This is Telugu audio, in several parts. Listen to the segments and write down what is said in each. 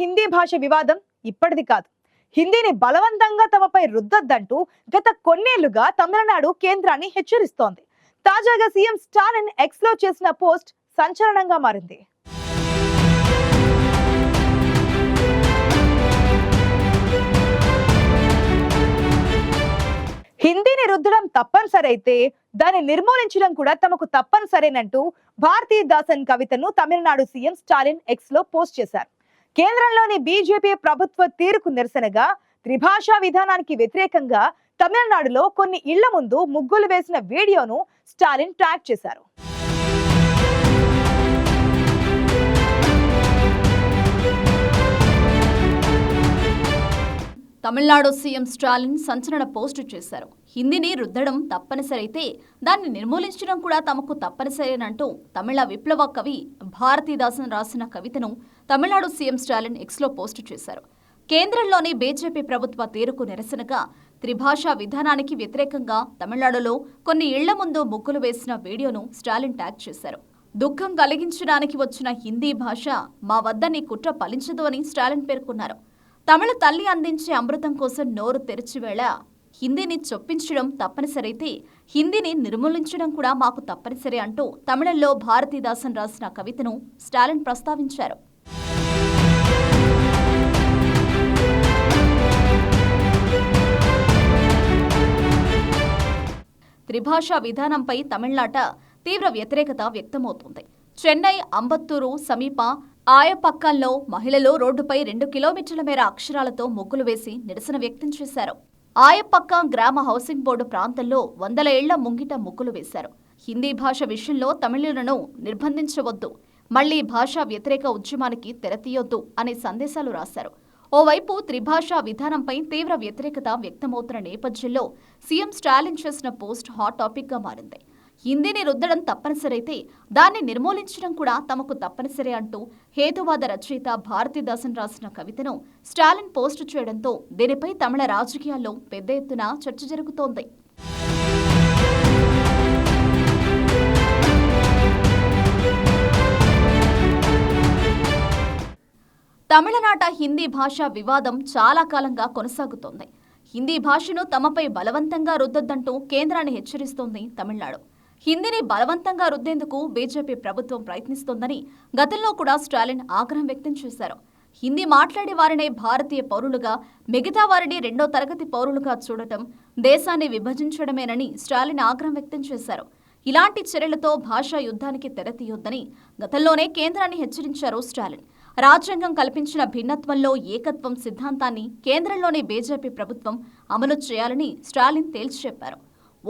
హిందీ భాష వివాదం ఇప్పటిది కాదు. హిందీని బలవంతంగా తమపై రుద్దొద్దంటూ గత కొన్నేళ్ళుగా తమిళనాడు కేంద్రాన్ని హెచ్చరిస్తోంది. తాజాగా సీఎం స్టాలిన్ ఎక్స్లో చేసిన పోస్ట్ సంచలనంగా మారింది. హిందీని రుద్దడం తప్పనిసరి అయితే దాన్ని నిర్మూలించడం కూడా తమకు తప్పనిసరేనంటూ భారతీయ దాసన్ కవితను తమిళనాడు సీఎం స్టాలిన్ ఎక్స్లో పోస్ట్ చేశారు. కేంద్రంలోని బీజేపీ ప్రభుత్వ తీరుకు నిరసనగా త్రిభాషా విధానానికి వ్యతిరేకంగా తమిళనాడులో కొన్ని ఇళ్ళ ముందు ముగ్గులు వేసిన వీడియోను స్టాలిన్ ట్యాగ్ చేశారు. తమిళనాడు సీఎం స్టాలిన్ సంచలన పోస్టు చేశారు. హిందీని రుద్దడం తప్పనిసరైతే దాన్ని నిర్మూలించడం కూడా తమకు తప్పనిసరేనంటూ తమిళ విప్లవ కవి భారతీదాసన్ రాసిన కవితను తమిళనాడు సీఎం స్టాలిన్ ఎక్స్లో పోస్టు చేశారు. కేంద్రంలోని బీజేపీ ప్రభుత్వ తీరుకు నిరసనగా త్రిభాషా విధానానికి వ్యతిరేకంగా తమిళనాడులో కొన్ని ఇళ్ళ ముందు ముగ్గులు వేసిన వీడియోను స్టాలిన్ ట్యాగ్ చేశారు. దుఃఖం కలిగించడానికి వచ్చిన హిందీ భాష మా వద్ద నీ కుట్ర ఫలించదు అని స్టాలిన్ పేర్కొన్నారు. తమిళ తల్లి అందించే అమృతం కోసం నోరు తెరిచివేళ హిందీని చొప్పించడం తప్పనిసరైతే హిందీని నిర్మూలించడం కూడా మాకు తప్పనిసరి అంటూ తమిళంలో భారతీదాసన్ రాసిన కవితను స్టాలిన్ ప్రస్తావించారు. త్రిభాషా విధానంపై తమిళనాట తీవ్ర వ్యతిరేకత వ్యక్తమవుతుంది. చెన్నై అంబత్తూరు సమీప ఆయపక్కల్లో మహిళలు రోడ్డుపై రెండు కిలోమీటర్ల మేర అక్షరాలతో ముగ్గులు వేసి నిరసన వ్యక్తం చేశారు. ఆయపక్క గ్రామ హౌసింగ్ బోర్డు ప్రాంతంలో వందల ఏళ్ళ ముంగిట ముక్కులు వేశారు. హిందీ భాష విషయంలో తమిళులను నిర్బంధించవద్దు మళ్ళీ భాషా వ్యతిరేక ఉద్యమానికి తెరతీయొద్దు అనే సందేశాలు రాశారు. ఓవైపు త్రిభాషా విధానంపై తీవ్ర వ్యతిరేకత వ్యక్తమవుతున్న నేపథ్యంలో సీఎం స్టాలిన్ చేసిన పోస్ట్ హాట్ టాపిక్గా మారింది. హిందీని రుద్దడం తప్పనిసరైతే దాన్ని నిర్మూలించడం కూడా తమకు తప్పనిసరి అంటూ హేతువాద రచయిత భారతీదాసన్ రాసిన కవితను స్టాలిన్ పోస్టు చేయడంతో దీనిపై తమిళ రాజకీయాల్లో పెద్ద ఎత్తున చర్చ జరుగుతోంది. తమిళనాట హిందీ భాష వివాదం చాలా కాలంగా కొనసాగుతోంది. హిందీ భాషను తమపై బలవంతంగా రుద్దొద్దంటూ కేంద్రాన్ని హెచ్చరిస్తోంది తమిళనాడు. హిందీని బలవంతంగా రుద్దేందుకు బీజేపీ ప్రభుత్వం ప్రయత్నిస్తోందని గతంలో కూడా స్టాలిన్ ఆగ్రహం వ్యక్తం చేశారు. హిందీ మాట్లాడే వారినే భారతీయ పౌరులుగా మిగతా వారిని రెండో తరగతి పౌరులుగా చూడటం దేశాన్ని విభజించడమేనని స్టాలిన్ ఆగ్రహం వ్యక్తం చేశారు. ఇలాంటి చర్యలతో భాషా యుద్ధానికి తెరతీయొద్దని గతంలోనే కేంద్రాన్ని హెచ్చరించారు స్టాలిన్. రాజ్యాంగం కల్పించిన భిన్నత్వంలో ఏకత్వం సిద్ధాంతాన్ని కేంద్రంలోని బీజేపీ ప్రభుత్వం అమలు చేయాలని స్టాలిన్ తేల్చి చెప్పారు.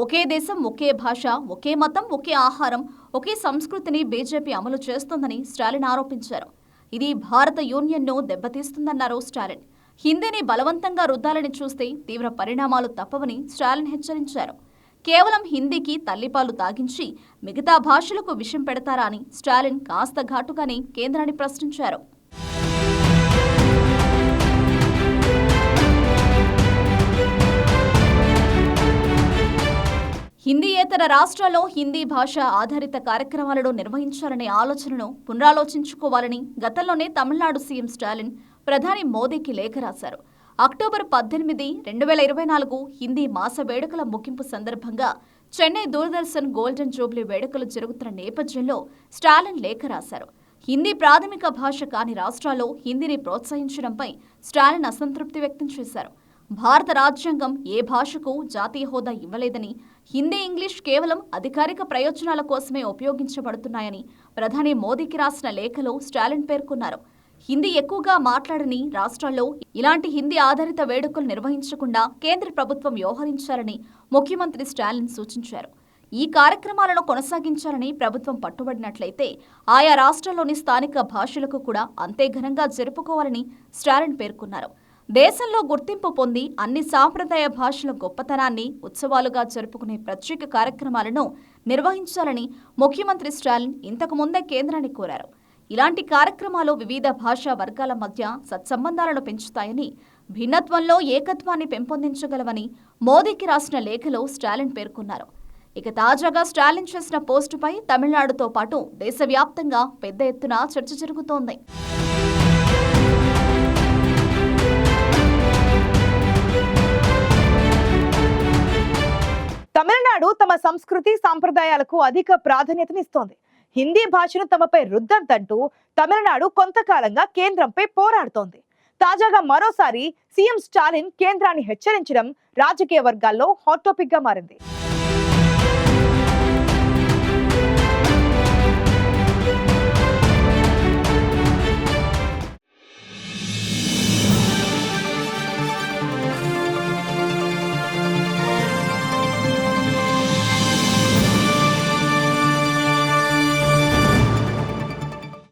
ఒకే దేశం ఒకే భాష ఒకే మతం ఒకే ఆహారం ఒకే సంస్కృతిని బీజేపీ అమలు చేస్తుందని స్టాలిన్ ఆరోపించారు. ఇది భారత యూనియన్ను దెబ్బతీస్తుందన్నారు స్టాలిన్. హిందీని బలవంతంగా రుద్దాలని చూస్తే తీవ్ర పరిణామాలు తప్పవని స్టాలిన్ హెచ్చరించారు. కేవలం హిందీకి తల్లిపాలు తాగించి మిగతా భాషలకు విషం పెడతారా అని స్టాలిన్ కాస్త ఘాటుగానే కేంద్రాన్ని ప్రశ్నించారు. హిందీయేతర రాష్ట్రాల్లో హిందీ భాష ఆధారిత కార్యక్రమాలను నిర్వహించాలనే ఆలోచనను పునరాలోచించుకోవాలని గతంలోనే తమిళనాడు సీఎం స్టాలిన్ ప్రధాని మోదీకి లేఖ రాశారు. అక్టోబర్ పద్దెనిమిది రెండు వేల ఇరవై నాలుగు హిందీ మాస వేడుకల ముగింపు సందర్భంగా చెన్నై దూరదర్శన్ గోల్డెన్ జూబ్లీ వేడుకలు జరుగుతున్న నేపథ్యంలో స్టాలిన్ లేఖ రాశారు. హిందీ ప్రాథమిక భాష కాని రాష్ట్రాల్లో హిందీని ప్రోత్సహించడంపై స్టాలిన్ అసంతృప్తి వ్యక్తం చేశారు. భారత రాజ్యాంగం ఏ భాషకు జాతీయ హోదా ఇవ్వలేదని హిందీ ఇంగ్లీష్ కేవలం అధికారిక ప్రయోజనాల కోసమే ఉపయోగించబడుతున్నాయని ప్రధాని మోదీకి రాసిన లేఖలో స్టాలిన్ పేర్కొన్నారు. హిందీ ఎక్కువగా మాట్లాడని రాష్ట్రాల్లో ఇలాంటి హిందీ ఆధారిత వేడుకలు నిర్వహించకుండా కేంద్ర ప్రభుత్వం వ్యవహరించాలని ముఖ్యమంత్రి స్టాలిన్ సూచించారు. ఈ కార్యక్రమాలను కొనసాగించాలని ప్రభుత్వం పట్టుబడినట్లయితే ఆయా రాష్ట్రాల్లోని స్థానిక భాషలకు కూడా అంతే ఘనంగా జరుపుకోవాలని స్టాలిన్ పేర్కొన్నారు. దేశంలో గుర్తింపు పొంది అన్ని సాంప్రదాయ భాషల గొప్పతనాన్ని ఉత్సవాలుగా జరుపుకునే ప్రత్యేక కార్యక్రమాలను నిర్వహించాలని ముఖ్యమంత్రి స్టాలిన్ ఇంతకు ముందే కేంద్రాన్ని కోరారు. ఇలాంటి కార్యక్రమాలు వివిధ భాషా వర్గాల మధ్య సత్సంబంధాలను పెంచుతాయని భిన్నత్వంలో ఏకత్వాన్ని పెంపొందించగలవని మోదీకి రాసిన లేఖలో స్టాలిన్ పేర్కొన్నారు. ఇక తాజాగా స్టాలిన్ చేసిన పోస్టుపై తమిళనాడుతో పాటు దేశవ్యాప్తంగా పెద్ద ఎత్తున చర్చ జరుగుతోంది. తమిళనాడు తమ సంస్కృతి సాంప్రదాయాలకు అధిక ప్రాధాన్యతనిస్తోంది. హిందీ భాషను తమపై రుద్దంతంటూ తమిళనాడు కొంతకాలంగా కేంద్రంపై పోరాడుతోంది. తాజాగా మరోసారి సీఎం స్టాలిన్ కేంద్రాన్ని హెచ్చరించడం రాజకీయ వర్గాల్లో హాట్ టాపిక్గా మారింది.